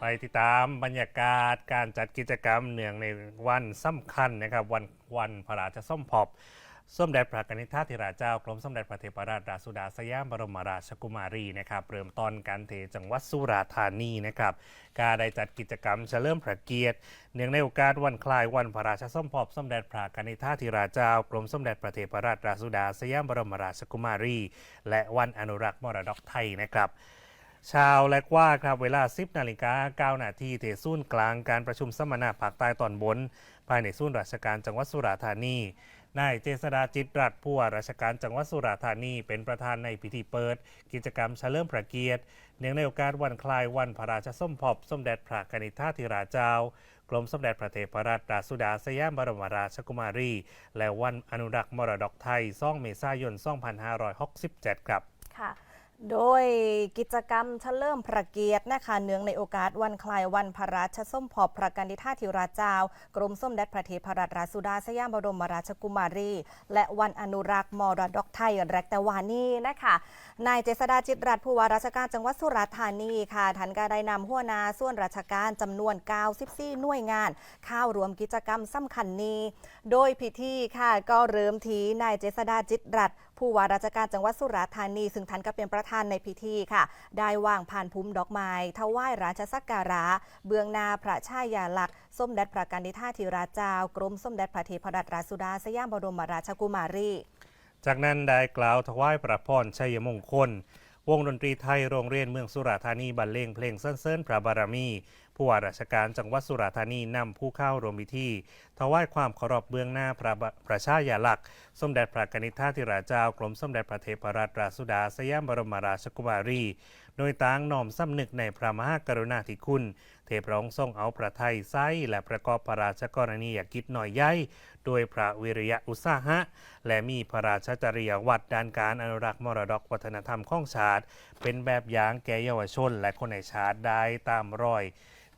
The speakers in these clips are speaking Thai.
ไปติดตามบรรยากาศการจัดกิจกรรมเนื่องในวันสำคัญนะครับ วันวันพระราชส้มภพสมเด็จพระกนิษฐาธิราชเจ้ากรมส้มเด็จพระเทพรัตนราชสุดาสยามบรมราชกุมารีนะครับเริ่มต้นการเทจังหวัดสุราษฎร์ธานีนะครับการได้จัดกิจกรรมเฉลิมพระเกียรติ เนื่องในโอกาสวันคล้ายวันพระราชส้มภพสมเด็จพระกนิษฐาธิราชเจ้ากรมส้มเด็จพระเทพรัตนราชสุดาสยามบรมราชกุมารี และวันอนุรักษ์มรดกไทยนะครับ ชาวแลกว่าครับเวลา 10นาฬิกา9นาทีเทศูนกลางการประชุมสัมมนาภาคใต้ตอนบน ภายในศูนย์ราชการจังหวัดสุราษฎร์ธานีนายเจษดาจิตรัตน์ผู้ว่าราชการจังหวัดสุราษฎร์ธานีเป็นประธานในพิธีเปิด กิจกรรมเฉลิมพระเกียรติ เนื่องในโอกาสวันคล้ายวันพระราชสมภพสมเด็จพระกนิษฐาธิราชเจ้ากรมสมเด็จพระเทพรัตนราชสุดาสยามบรมราชกุมารี และวันอนุรักษ์มรดกไทย 2 เมษายน 2567 ครับค่ะ โดยกิจกรรมเฉลิมพระเกียรตินะคะเนื่องในโอกาสวันคลายวันพระราชส้มภพพระกนิษฐาธิราชเจ้า กรมส้มเด็จพระเทพรัตนราชสุดาสยามบรมราชกุมารี และวันอนุรักษ์มรดกไทยแรกแต่วานีนะคะนายเจษดาจิตรัตน์ผู้ว่าราชการจังหวัดสุราษฎร์ธานีค่ะท่านก็ได้นำหัวหนาส่วนราชการจำนวน 94 หน่วยงาน เข้ารวมกิจกรรมสำคัญนี้ โดยพิธีค่ะก็เริ่มทีนายเจษดาจิตรรัตน์ ผู้ว่าราชการจังหวัดสุราษฎร์ธานี ซึ่งท่านก็เป็นประธานในพิธีค่ะ ได้วางผ่านภูมิดอกไม้ถวายราชสักการะ เบื้องหน้าพระชายาลักษณ์สมเด็จพระกนิษฐาธิราชเจ้ากรมส้มเด็จพระเทพรัตนราชสุดาสยามบรมราชกุมารี จากนั้นได้กล่าวถวายพระพรชัยมงคล วงดนตรีไทยโรงเรียนเมืองสุราษฎร์ธานีบรรเลงเพลงเส้นเส้นพระบารมี ผู้ว่าราชการจังหวัดสุราษฎร์ธานีนำผู้เข้าร่วมพิธีถวายความเคารพเบื้องหน้าพระบพระชายาลักษณ์สมเด็จพระกนิษฐาธิราชเจ้ากรมสมเด็จพระเทพรัตนราชสุดาสยามบรมราชกุมารี โดยต่างน้อมสำนึกในพระมหากรุณาธิคุณ เทพร้องทรงเอาพระไทยไส้และประกอบพระราชกรณียกิจหน่อยใหญ่โดยพระวิริยะอุตสาหะ และมีพระราชจริยวัตรด้านการอนุรักษ์มรดกวัฒนธรรมของชาติ เป็นแบบอย่างแก่เยาวชนและคนในชาติได้ตามรอย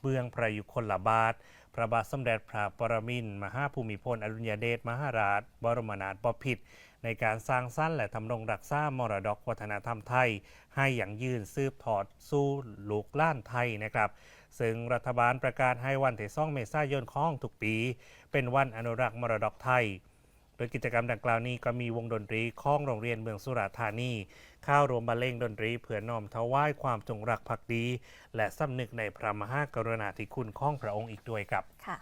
เบื้องพระยุคลบาท พระบาทสมเด็จพระปรมินทรมหาภูมิพล อดุลยเดชมหาราช บรมนาถบพิตรในการสร้างสรรค์และทำรงรักษามรดกวัฒนธรรมไทย ให้อย่างยืนซืบทอดสู่ลูกล้านไทยนะครับ ซึ่งรัฐบาลประกาศให้วันเที่2เมษายนของทุกปี เป็นวันอนุรักษ์มรดกไทย ดยกิจกรรมดังกล่าวนี้ก็มีวงดนตรีข้องโรงเรียนเมืองสุราษฎร์ธานีเข้ารวมบรรเลงดนตรีเพื่อน้อมถวายความจงรักภักดี และสำนึกในพระมหากรุณาธิคุณของพระองค์อีกด้วยครับค่ะ